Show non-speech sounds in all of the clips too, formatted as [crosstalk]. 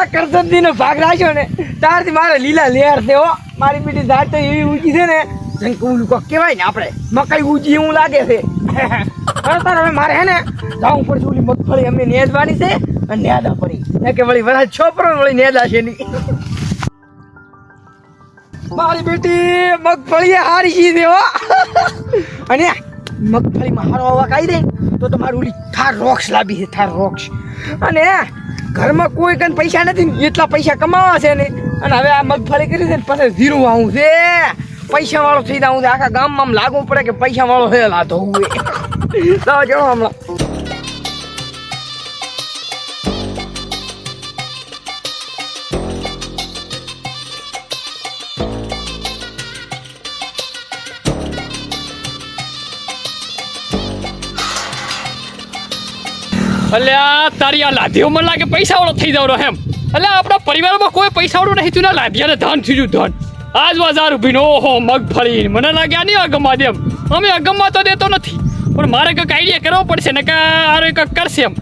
આ કરસનદી નો ભાગ રાખ્યો ને, ત્યારથી મારે લીલા લેર છે મારી બેટી ધાર તો એવી ઊંચી છે ને, જેમ કે કહેવાય ને આપણે, મકાઈ ઊંચી એવું લાગે છે. ખરેખર હવે મારે હે ને, જાવું પડશે ઓલી મગફળી અમને નેજવાની છે અને નેદા પડી. કે વળી વરા છોપરો વળી નેદા છે ની મારી બેટી, મગફળી હારી છે દેવો અને મગફળીમાં હારો હવા કાઈ દે તો તમારું ઓલી થાર રોક્સ લાવી છે, થાર રોક્સ અને ઘરમાં કોઈ કન પૈસા નથી ને, એટલા પૈસા કમાવા છે ને. અને હવે આ મગફળી કરી છે ને, પછી ઝીરો આવું છે. પૈસા વાળો થઈ જાઉં છે. આખા ગામમાં લાગવું પડે કે પૈસા વાળો છે લાતો તો જો હમણાં. આ તારી આ લાધીઓ મને લાગે પૈસાવાળો થઈ જાવ એમ. એટલે આપણા પરિવારમાં કોઈ પૈસા વાળું નહીં તું ને લાધિયાને ધન થઈ ગયું ધન. આજ બજાર ઊભી ઓહો મગફળી મને લાગે આ નહીં અગમવા દે એમ. અમે અગમવા તો દેતો નથી, પણ મારે કંઈક આઈડિયા કરવો પડશે ને કે આરે કંઈક કરશે એમ.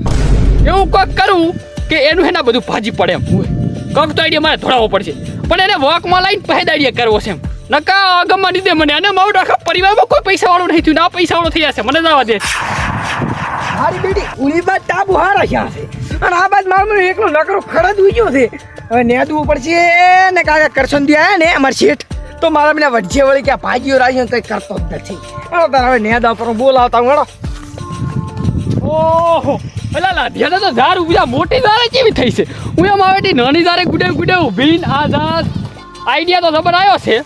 એવું કંઈક કરવું કે એનું એના બધું ભાજી પડે એમ. કંઈક તો આઈડિયા મારે ધોડાવવો પડશે. પણ એને વોકમાં લઈને પહેદ આઈડિયા કરવો છે એમ. નકા અગમમાં દીધે મને. અને મારું આખા પરિવારમાં કોઈ પૈસાવાળો નહીં થયું ને આ પૈસા વાળો થઈ જશે મને જવા દે. મારી બેટી, ઉલી બાદ ટાબુ હારા ક્યાં છે. અને આ બાદ મારું એકનો નકરો ખરદ ઉજ્યો છે. હવે નેદવું પડશે ને કાકા કરશન આયા ને અમાર શેઠ. તો મારા મને વચ્ચે વળી કે ભાગ્યો રાજીઓ કંઈ કરતો જ નથી. હવે નેદા પર બોલાવતા હું. ઓહો પેલા લાધિયાને તો ઝાડ ઊભી મોટી ઝાડ કેવી થઈ છે? હું એમ આવેટી નાની ઝાડે ગુડે ગુડે ઊભી આ ઝાડ આઈડિયા તો જબર આવ્યો છે.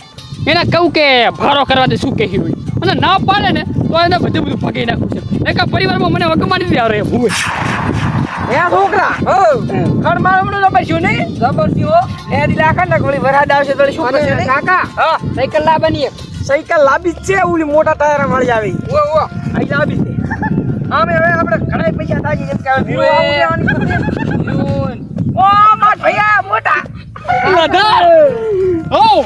એને કહું કે, ભારો કરવા શું કહી હોય અને ના પાડે ને, તો એને બધું બધું ભગી નાખું. એક પરિવારમાં મને વકમાની દે આવે હું એ છોકરા હો ખડ મારો મને જબરશું નહીં જબરશું હો નેદી લાખા ને ઘણી વરાદ આવશે તો શું કરશે કાકા હા સાયકલ લાવવાની એક સાયકલ લાવી છે ઓલી મોટા ટાયર મળી આવી ઓ ઓ આઈ લાવી છે આમે હવે આપણે ઘણા પૈસા થાય જેમ કે હવે ભીડો આવું લેવાની નથી. ઓ માર ભૈયા મોટા લાધા ઓ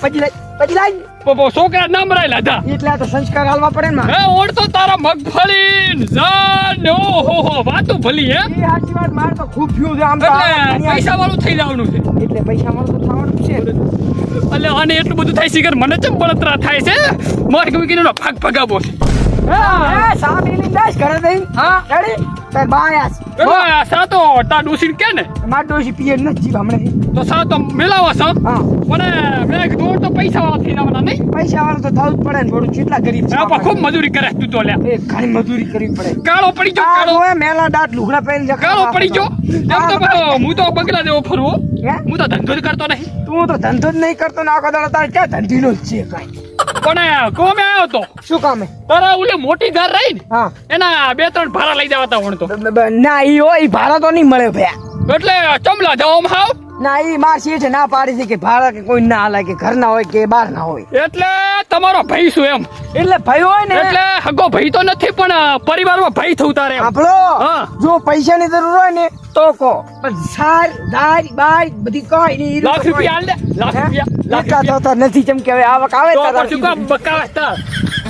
પછી લઈ પછી લઈ પપ્પા છોકરા નામ રાય લાધા એટલે તો સંસ્કાર હાલવા પડે ને હે ઓળતો તારા મગફળી ઝાડ ને ઓહો હો વાતું ભલી હે? એ સાચી વાત માર તો ખૂબ થયું છે આમ તો પૈસા વાળું થઈ જવાનું છે. એટલે પૈસા તો થવાનું છે. એટલે આને એટલું બધું થાય છે કે મને ચમ બળતરા થાય છે? મારે કીધું ભાગ ભગાવો છે. જ ખૂબ મજૂરી કરે તું તો ઘણી મજૂરી કરવી પડે. કાળો પડી આ કાળો. મેલા દાંત લુગડા પહેરીને કાળો પડી બધો હું તો બંગલા જેવો ફરવો? હું તો ધંધો જ કરતો નહીં. તું તો ધંધો જ નહીં કરતો ને આખો દાડો તારે ક્યાં ધંધીનો જ છે કાંઈ? પણ કોમે આવ્યો તો? શું કામે? તારા ઓલી મોટી ઘર રહી ને હા. એના બે ત્રણ ભાડા લઈ જવા તા. વણતો ના ઈ હોય ભાડા તો નહીં મળે ભયા. એટલે ચમલા જાવ હાવ ના ઈ માર શેઠ ના પાડી છે કે ભાડા કે કોઈ ના હાલે કે ઘર ના હોય કે બહાર ના હોય. એટલે તમારો ભાઈ શું એમ? એટલે ભાઈ હોય ને. એટલે હગો ભાઈ તો નથી પણ પરિવારમાં ભાઈ થવું તારે. આપણો. જો પૈસાની જરૂર હોય ને તો કો પણ સાર દાર બાર બધી કઈ નહીં લાખ રૂપિયા હાલ દે લાખ? રૂપિયા લાખ તો નથી જેમ કે હવે આવક આવે તો તારા પછી તાર?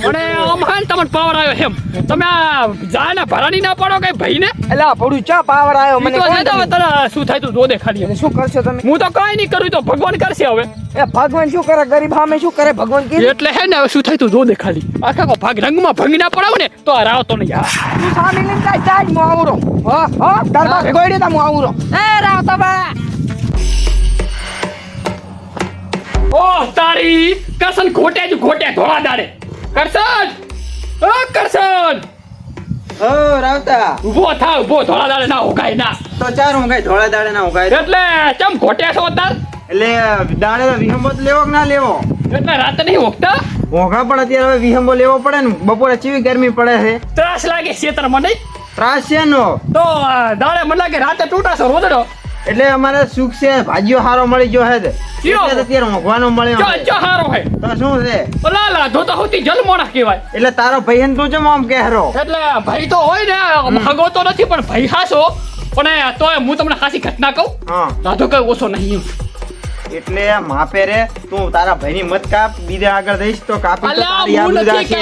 અને આમ હા તમને પાવર આવ્યો એમ. તમે આ જાને ભરાણી ના પાડો કઈ ભાઈને? એટલે આ પડું ચા પાવર આવ્યો? મને તો હવે તમે? શું થાય તું જો દેખાડી શું કરશો તમે? હું તો કઈ નહીં કરું તો ભગવાન કરશે હવે. એ ભગવાન શું કરે? ગરીબ સામે શું કરે? ભગવાન કે એટલે હે ને હવે શું થાય તું જો દેખાડી. આખા કો ભાગ રંગમાં ભંગી ના પડાવ ને તો આ રાવ તો નહીં યાર તું સામે લઈને જાય જાય હું આવરો. હા હા તાર બા ભેગો તા હું આવરો. એ રાવ તો બા. ઓહ તારી કસન ઘોટે જ ઘોટે ધોળા દાડે. કરશન! ઓ કરશન! ઓ રાવતા. ઊભો થા ઊભો. ધોળા દાડે ના ઉગાય ના. તો ચાર ઉગાય ધોળા દાડે ના ઉગાય. એટલે ચમ ઘોટે છો તાર એટલે દાડે વિહંબો લેવો કે ના લેવો? એટલે રાતે નહીં ઉગતા ઓગા પણ અત્યારે હવે વિહંબો લેવો પડે ને. બપોરે ચીવી ગરમી પડે છે. ત્રાસ લાગે છે ખેતર મને. ત્રાસ છે નો તો દાડે મને લાગે રાતે તૂટાશો રોદડો એટલે અમારે સુખ છે ભાજીઓ હારો મળી ગયો હે અત્યારે મોઘવાનો મળ્યો જો હારો હે તો શું છે? ઓલા લાધો તો હોતી જલમોણા કહેવાય. એટલે તારો ભાઈ તું ચમ આમ કહેરો? એટલે ભાઈ તો હોય ને હગો તો નથી પણ ભાઈ હાસો. પણ તોય હું તમને ખાસી ઘટના કહું. હા. રાધો કઈ ઓછો નહીં એટલે માપે રે તું તારા ભાઈની મત કાપ બીજા આગળ દઈશ તો કાપી તો તારી આ આબરૂ છે જાશે.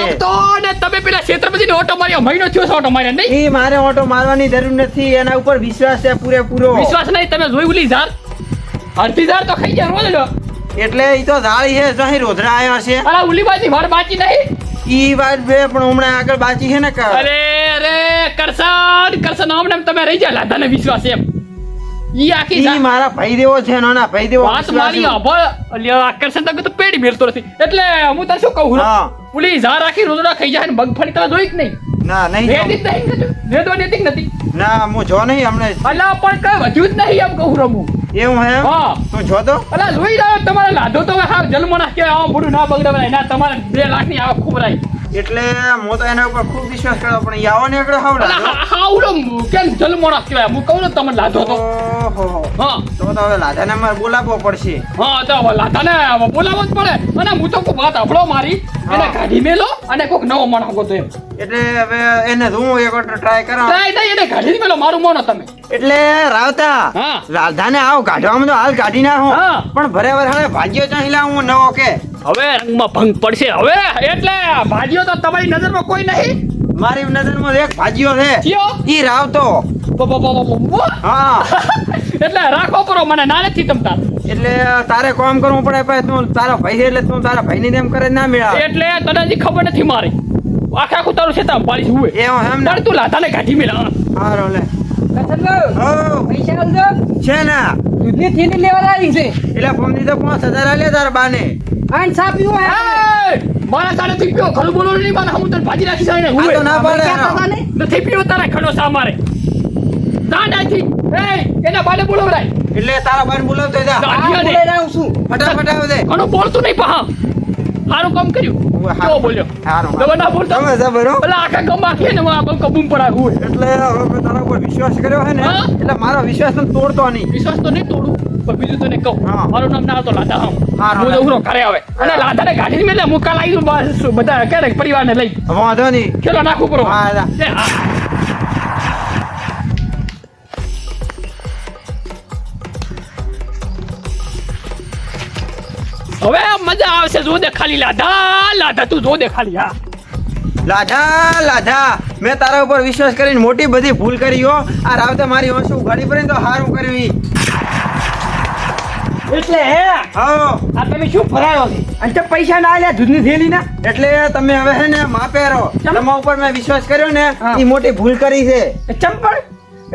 ને તમે પેલા ક્ષેત્રપતિને ઓટો માર્યો મહિનો થયો છે ઓટો માર્યા નહીં? એ મારે ઓટો મારવાની જરૂર નથી એના ઉપર વિશ્વાસ છે પૂરેપૂરો. વિશ્વાસ નહીં તમે જોઈ ઉલી ઝાર અડધી ઝાર તો ખાઈ જાય રોજ એટલે એ તો જાળી છે જો અહીં રોધરા આવ્યા છે. અરે ઉલી બાજી વાર બાકી નહીં? ઈ વાત બે પણ હમણાં આગળ બાકી છે ને કા અરે અરે કરશન કરશન હમણાં તમે રહી જાય લાધાને વિશ્વાસ એમ. ઈ આખી ઈ મારા ભાઈ દેવો છે નાના ભાઈ દેવો વાત મારી અભળ આકર્ષણ તક તો પેડી મેલતો નથી. એટલે હું તાર શું કહું હા. ઉલી ઝાર આખી રોજડા ખાઈ જાય ને મગફળી જોઈ કે નહીં? ના નહીં રેડી. નહીં રેદવા દેતી નથી. ના હું જો નહીં હમણે. અલા પણ કઈ વધ્યું જ નહીં એમ કહું રમું. એવું હે? હા. તું જો તો. અલા જોઈ જાવ તમારે લાધો તો હા જન્મ ના કે આમ બધું ના બગડે ના તમારે બે લાખની આવક ખૂબ રાઈ. એટલે હું તો એના ઉપર ખૂબ વિશ્વાસ કર્યો પણ ને એકડો હાવ અલા લાગ્યો. હા હા કેમ જલ ના કહેવાય? હું કહું ને તમે લાધો તો. ઓહો. હા. તો તો હવે લાધાને મારે બોલાવવો પડશે. હા તો હવે લાધાને બોલાવવો જ પડે. અને હું તો કોઈ વાત હભળો મારી. એને. કાઢી મેલો અને કોઈક નવો માણસ તો એમ. એટલે હવે એને હું એક વખત ટ્રાય કરા ટ્રાય નહીં એને કાઢી મેલો મારું મોનો તમે. એટલે રાવતા લાધાને આવ કાઢવામાં તો હાલ કાઢી નાખો. હા. પણ ભરે ભરે ભાગ્યો ચાહી લાવું હું નવો કે. હવે રંગમાં ભંગ પડશે. હવે એટલે ભાજીઓ તો તમારી નજરમાં કોઈ નહીં? મારી નજરમાં એક ભાજીઓ છે. થયો ઈ રાવતો. હા. [laughs] એટલે રાખો પરો મને ના નથી તમતા એટલે તારે કામ કરવું પડે ભાઈ તું તારા ભાઈ એટલે તું તારા ભાઈને તેમ કરે ના મેળા એટલે તને હજી ખબર નથી મારી. આખે આખું તારું છે તાર પાડી હુએ એ એમ ના. પણ તું લાધાને કાઢી મેળા હારો લે. પૈસા આલજો. છે ને. દૂધની થેલી લેવા આવી છે. એટલે ફોન દીધો પાંચ હજાર આલ્યા તારા બાને. આને ચા પીવો મારા સાડે થી પીવો ખરું બોલો નહીં મારા હું તને ભાજી રાખી જાય ને હું તો ના પાડે? નથી પીવો તારા ખડો સા મારે દાદાજી એ એના બાને બોલો બરાય એટલે તારા બાને બોલાવતો જા. આલિયા ને. છું. ફટાફટ આવે દે. ઘણું બોલતું નહીં પહા સારું કામ કર્યું. કેવો બોલ્યો? હારું, તમે ના બોલતો? તમે જબર પેલા આખા ગમા કે ને આ બંકો બૂમ પર આવું એટલે હવે મેં તારા ઉપર વિશ્વાસ કર્યો હે ને એટલે મારો વિશ્વાસ તોડતો નહીં. વિશ્વાસ તો નહીં તોડું પણ બીજું તને કહું. હા. મારું નામ ના તો લાદા હમ હારું, હું જઉં છું ઘરે આવે અને લાધાને ગાડી મેલે હું કાલ આવી બસ બધા ક્યારેક પરિવારને લઈ. વાંધો નહીં. ચલો નાખું કરો. હવે મજા આવશે જો દે ખાલી લાધા લાધા તું જો દે ખાલી હા. લાધા લાધા. મેં તારા ઉપર વિશ્વાસ કરીને મોટી બધી ભૂલ કરી હો. આ રાવતે મારી હોશ ઉઘાડી પડી તો હારું કર્યું. એટલે હે હા. આ તમે શું ફરાયો છે? અને તે પૈસા ના આલ્યા દૂધની થેલી ના એટલે તમે હવે હે ને માપે રહો. તમારા ઉપર મેં વિશ્વાસ કર્યો ને એ મોટી ભૂલ કરી છે. ચંપણ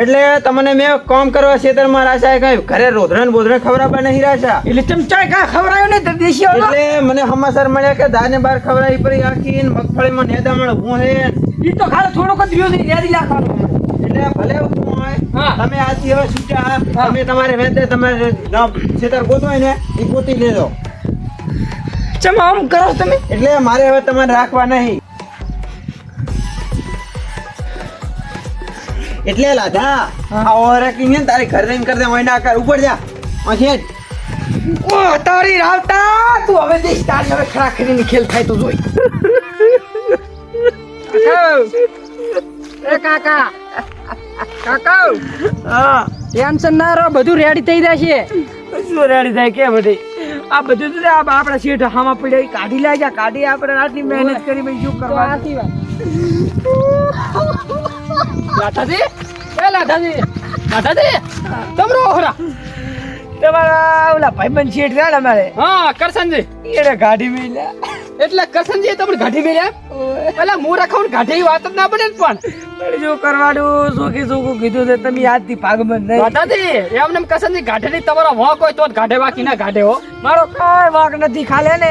એટલે તમને મેં કામ કરવા ખેતરમાં રાશા કઈ ઘરે રોધરણ બોધરણ ખવડાવવા નહીં રાશા. એટલે ચમચાય કા ખવડાયો ને દેશી એટલે મને સમાચાર મળ્યા કે ધાને બાર ખવડાવી પડી આખી મગફળીમાં નેદામણ હું હે. ઈ તો ખાલી થોડોક જ છે યાદી લાખવાનો એટલે ભલે હું હોય તમે આજથી હવે છૂટા તમે તમારે વેતે તમારે ખેતર ગોતો હોય ને એ ગોતી લેજો. ચમ આમ કરો તમે? એટલે મારે હવે તમારે રાખવા નહીં. એટલે લાધા આ ઓરકી ને તારી ઘરે જઈને કરી દે હોય ના કર ઉપર જા. અહીં ઓ તારી રાવતા તું હવે દેશ તારી હવે ખરા ખેલ થાય તો જોઈ. એ કાકા. કાકા હા. ટેન્શન ના રહો બધું રેડી થઈ જશે. શું રેડી થાય કે બધી? આ બધું તો આ આપણા શેઠ હામાં પડ્યા કાઢી લાગ્યા કાઢી આપણે આટલી મહેનત કરી ભાઈ શું કરવા આથી વાત. લાઠાજી? એ લાઠાજી લાઠાજી તમરો ઓહરા. તમારા ઓલા ભાઈબંધ શેઠ રહ્યા અમારે? હા કરશનજી. એને કાઢી મેલ્યા એટલે કસનજી તમને ગાઢી મેલ્યા પેલા હું રખાવું ગાઢી વાત જ ના બને પણ. પણ શું કરવાનું સુખી સુખું કીધું છે તમે આજથી ભાગબંધ નહીં. લાઠાજી એમને કસનજી ગાઢેની તમારો વાંક હોય તો જ ગાઢે બાકી ના ગાઢે હો. મારો કાંઈ વાંક નથી ખાલે ને.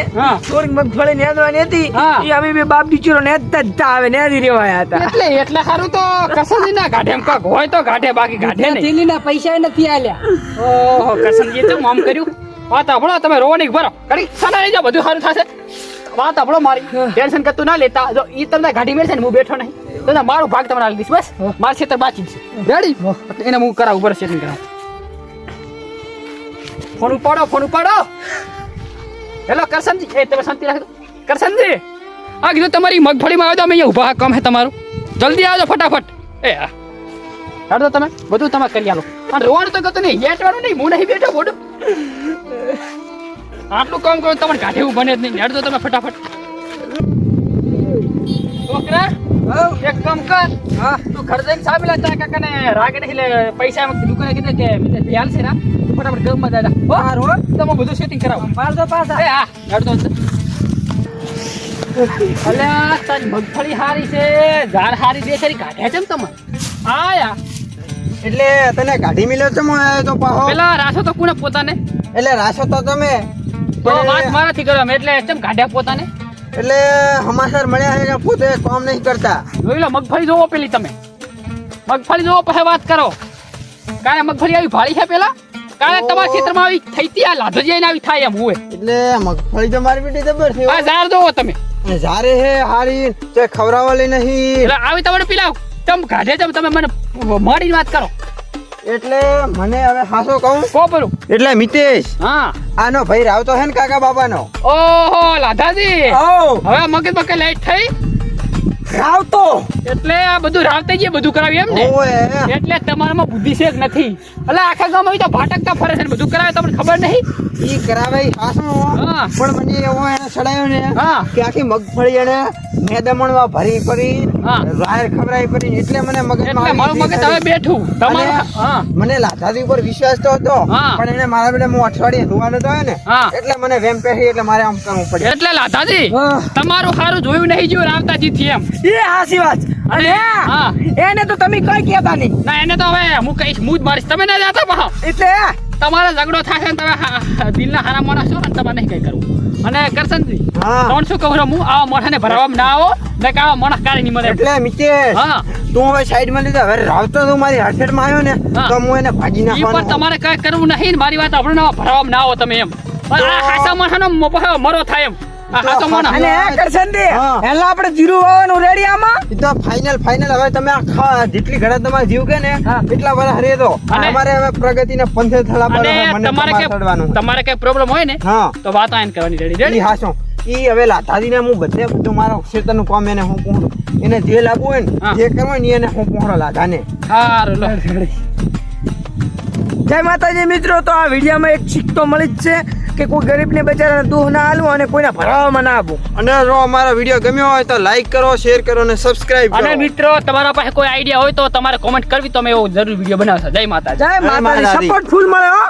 થોડીક મગફળી નેદવાની હતી. હા. એ અમે બે બાપ દીચરો નેદતા જ આવે નેદી રેવાયા હતા. એટલે એટલે સારું તો કસનજી ના ગાઢે એમ કાક હોય તો ગાઢે બાકી ગાઢે નહીં. ના પૈસા નથી આલ્યા. ઓહો કસનજી તો આમ કર્યું. વાત આપણો તમે રોવાની ભરો. કરી રહી જાઓ બધું સારું થશે. વાત આપણો મારી. ટેન્શન કરતું ના લેતા. જો ઈ તમને ગાડી મેળશે ને હું બેઠો નહીં. તો મારો ભાગ તમને આલી દઈશ બસ મારા ક્ષેત્ર બાકી છે. રેડી એને હું કરાવું ઉપર સેટિંગ કરાવું. ફોન ઉપાડો ફોન ઉપાડો. હેલો કરશનજી. એ તમે શાંતિ રાખજો. કરશનજી! આ કીધું તમારી મગફળીમાં આવ્યો તો અમે અહીંયા ઊભા. કામ હે તમારું. જલ્દી આવજો ફટાફટ. એ હા. હાડો તમે. બધું તમે કરી આલો. અને રોવાનું તો ગતું નહીં. બેઠવાનું નહીં. હું નહીં બેઠો બોડું આટલું કામ કરો તમારે કાઢે એવું બને જ નહીં. હેડ દો તમે ફટાફટ. છોકરા એક કામ કર. હા. તું ઘર જઈને સામે લે તા કાકાને રાગે એટલે પૈસા દુકાને કીધે કે મિત્ર ધ્યાન છે ના ફટાફટ ફટાફટ ગમમાં દાદા હો? હારું હો. તમે બધું સેટિંગ કરાવો. માર દો પાછા. એ હા. હેડ દો. અલ્યા તારી મગફળી હારી છે. ઝાડ હારી દે ખરી કાઢે છે ને તમે આયા એટલે તને કાઢી મિલ્યો છે તો પાહો. પેલા રાસો તો કોને પોતાને? એટલે રાસો તો તમે. તો વાત મારાથી કરો એટલે ચમ કાઢ્યા પોતાને? એટલે હમાસર મળ્યા છે પોતે કામ નહીં કરતા. જોઈ લો મગફળી જોવો પેલી તમે. મગફળી જોવો પછી વાત કરો. કાલે મગફળી આવી ભાળી છે પેલા? કાલે તમારા ક્ષેત્રમાં આવી થઈ હતી આ લાધો જઈને આવી થાય એમ હોય એટલે મગફળી તો મારી બેટી જબર છે આ ઝાડ જોવો તમે. ઝારે હે હારી તે ખવરાવાલી નહીં. એટલે આવી તમારે પેલા તમ કાઢે તમે મને મારી વાત કરો. એટલે મને હવે હાસો કહું? કો પેલું એટલે મિતેશ હા. આનો ભાઈ રાવતો હે ને કાકા બાબાનો? ઓહો લાધાજી. ઓ હવે મગજ મગજ લાઈટ થઈ? રાવતો એટલે આ બધું રાવતે જે બધું કરાવ્યું એમ ને એટલે તમારામાં બુદ્ધિ છે નથી. એટલે આખા ગામમાં તો ભાટકતા ફરે છે બધું કરાવે તમને ખબર નહીં? ઈ કરાવે હા. પણ મને એવો એને ચડાયો ને હા. કે આખી મગફળી એને મેદમણમાં ભરી પડી હા. ખબરાઈ પડી એટલે મને મગજમાં મારું મગજ તમે હવે બેઠું. તમારું હા. મને લાધાજી ઉપર વિશ્વાસ તો હતો. પણ એને મારા બેટા હું અઠવાડિયે ધોવાનો તો હોય ને એટલે મને વેમ પેહી એટલે મારે આમ કરવું પડે એટલે લાધાજી તમારું સારું જોયું નહીં જોયું રાવતાજી થી એમ. એ હાસી વાત. અને એને તો તમે કઈ કહેતા નહીં. ના એને તો હવે હું કહીશ હું જ મારીશ. તમે ના જાતા પાહો એટલે? તમારો ઝઘડો થશે ને તમે દિલના હારા માણસ છો ને તમારે નહીં કઈ કરવું. અને કરશનજી હા. શું કહું હું? આવા મોઢાને ભરાવામાં ના આવો. ને કે આવા મોઢા કાઢી નહીં મળે એટલે મિતેશ હા. તું હવે સાઈડમાં લીધા. હવે રાવતો તું મારી હડફેટમાં આવ્યો ને તો હું એને ભાજી ઈ પણ તમારે કઈ કરવું નહીં મારી વાત આપણે ના ભરાવામાં ના આવો તમે એમ. આ ખાસા માણસનો મરો થાય એમ. માણસ અને એ એલા આપણે જીરું વાવવાનું રેડી આમાં. તો ફાઇનલ ફાઇનલ હવે તમે આ જેટલી ઘડા તમારે જીવ કે ને એટલા વર્ષ રહે તો અમારે હવે પ્રગતિને પંથે થલા પર તમારે તમારે કઈ તમારે કઈ પ્રોબ્લેમ હોય ને તો વાત કરવાની રેડી રેડી હાસો. ઈ હવે લાતાજીને હું બધે બધું મારો ક્ષેત્રનું કામ એને હું પૂરું. એને જે લાગુ હોય ને જે કરવું હોય ને એને હું પૂરો લાધાને. સારું જય માતાજી મિત્રો તો આ વિડીયોમાં એક શીખ તો મળી જ છે. કે કોઈ ગરીબને બચારાને દુઃખ ના આલવું અને કોઈને ભરાવામાં ના આપવું અને જો અમારો વીડિયો ગમ્યો હોય તો લાઈક કરો શેર કરો અને સબસ્ક્રાઇબ કરો. અને મિત્રો તમારા પાસે કોઈ આઈડિયા હોય તો તમારે કોમેન્ટ કરવી તો અમે એવો જરૂર વીડિયો બનાવશો. જય માતા જય માતાજી. સપોર્ટ ફૂલ મળે હો.